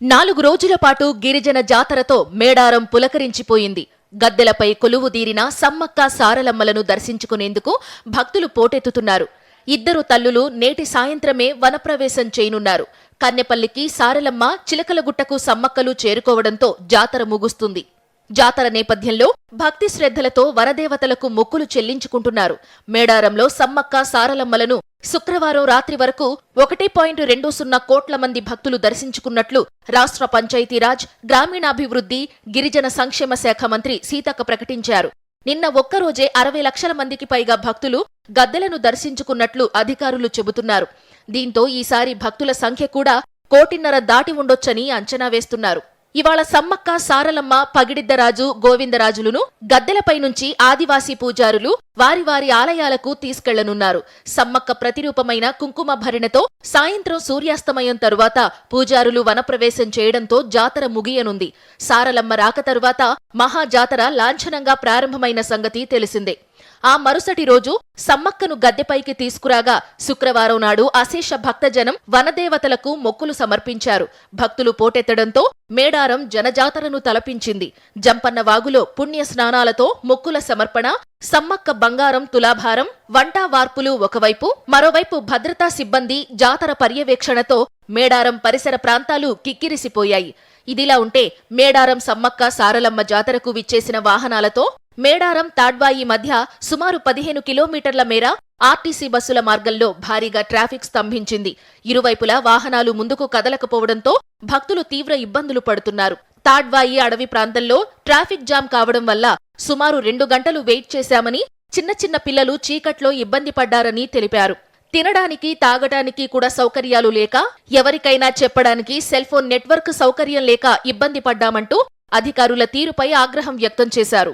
నాలుగు రోజుల పాటు గిరిజన జాతరతో మేడారం పులకరించిపోయింది. గద్దెలపై కొలువుదీరిన సమ్మక్క సారలమ్మలను దర్శించుకునేందుకు భక్తులు పోటెత్తుతున్నారు. ఇద్దరు తల్లులు నేటి సాయంత్రమే వనప్రవేశం చేయనున్నారు. కన్నెపల్లికి సారలమ్మ చిలకలగుట్టకు సమ్మక్కలు చేరుకోవడంతో జాతర ముగుస్తుంది. జాతర నేపథ్యంలో భక్తి శ్రద్ధలతో వరదేవతలకు మొక్కులు చెల్లించుకుంటున్నారు. మేడారంలో సమ్మక్క సారలమ్మలను శుక్రవారం రాత్రి వరకు ఒకటి పాయింట్ రెండు సున్నా కోట్ల మంది భక్తులు దర్శించుకున్నట్లు రాష్ట్ర పంచాయతీరాజ్ గ్రామీణాభివృద్ధి గిరిజన సంక్షేమ శాఖ మంత్రి సీతక్క ప్రకటించారు. నిన్న ఒక్కరోజే అరవై లక్షల మందికి పైగా భక్తులు గద్దెలను దర్శించుకున్నట్లు అధికారులు చెబుతున్నారు. దీంతో ఈసారి భక్తుల సంఖ్య కూడా కోటిన్నర దాటి ఉండొచ్చని అంచనా వేస్తున్నారు. ఇవాళ సమ్మక్క సారలమ్మ పగిడిద్దరాజు గోవిందరాజులను గద్దెలపై నుంచి ఆదివాసీ పూజారులు వారి వారి ఆలయాలకు తీసుకెళ్ళనున్నారు. సమ్మక్క ప్రతిరూపమైన కుంకుమ భరిణతో సాయంత్రం సూర్యాస్తమయం తరువాత పూజారులు వనప్రవేశం చేయడంతో జాతర ముగియనుంది. సారలమ్మ రాక తరువాత మహాజాతర లాంఛనంగా ప్రారంభమైన సంగతి తెలిసిందే. ఆ మరుసటి రోజు సమ్మక్కను గద్దెపైకి తీసుకురాగా శుక్రవారం నాడు అశేష భక్తజనం వనదేవతలకు మొక్కులు సమర్పించారు. భక్తులు పోటెత్తడంతో మేడారం జనజాతరను తలపించింది. జంపన్న వాగులో పుణ్య స్నానాలతో మొక్కుల సమర్పణ సమ్మక్క బంగారం తులాభారం వంటా వార్పులు ఒకవైపు మరోవైపు భద్రతా సిబ్బంది జాతర పర్యవేక్షణతో మేడారం పరిసర ప్రాంతాలు కిక్కిరిసిపోయాయి. ఇదిలా ఉంటే మేడారం సమ్మక్క సారలమ్మ జాతరకు విచ్చేసిన వాహనాలతో మేడారం తాడ్వాయి మధ్య సుమారు పదిహేను కిలోమీటర్ల మేర ఆర్టీసీ బస్సుల మార్గంలో భారీగా ట్రాఫిక్ స్తంభించింది. ఇరువైపులా వాహనాలు ముందుకు కదలకపోవడంతో భక్తులు తీవ్ర ఇబ్బందులు పడుతున్నారు. తాడ్వాయి అడవి ప్రాంతంలో ట్రాఫిక్ జామ్ కావడం వల్ల సుమారు రెండు గంటలు వెయిట్ చేశామని చిన్న చిన్న పిల్లలు చీకట్లో ఇబ్బంది పడ్డారని తెలిపారు. తినడానికి తాగడానికి కూడా సౌకర్యాలు లేక ఎవరికైనా చెప్పడానికి సెల్ ఫోన్ నెట్వర్క్ సౌకర్యం లేక ఇబ్బంది పడ్డామంటూ అధికారుల తీరుపై ఆగ్రహం వ్యక్తం చేశారు.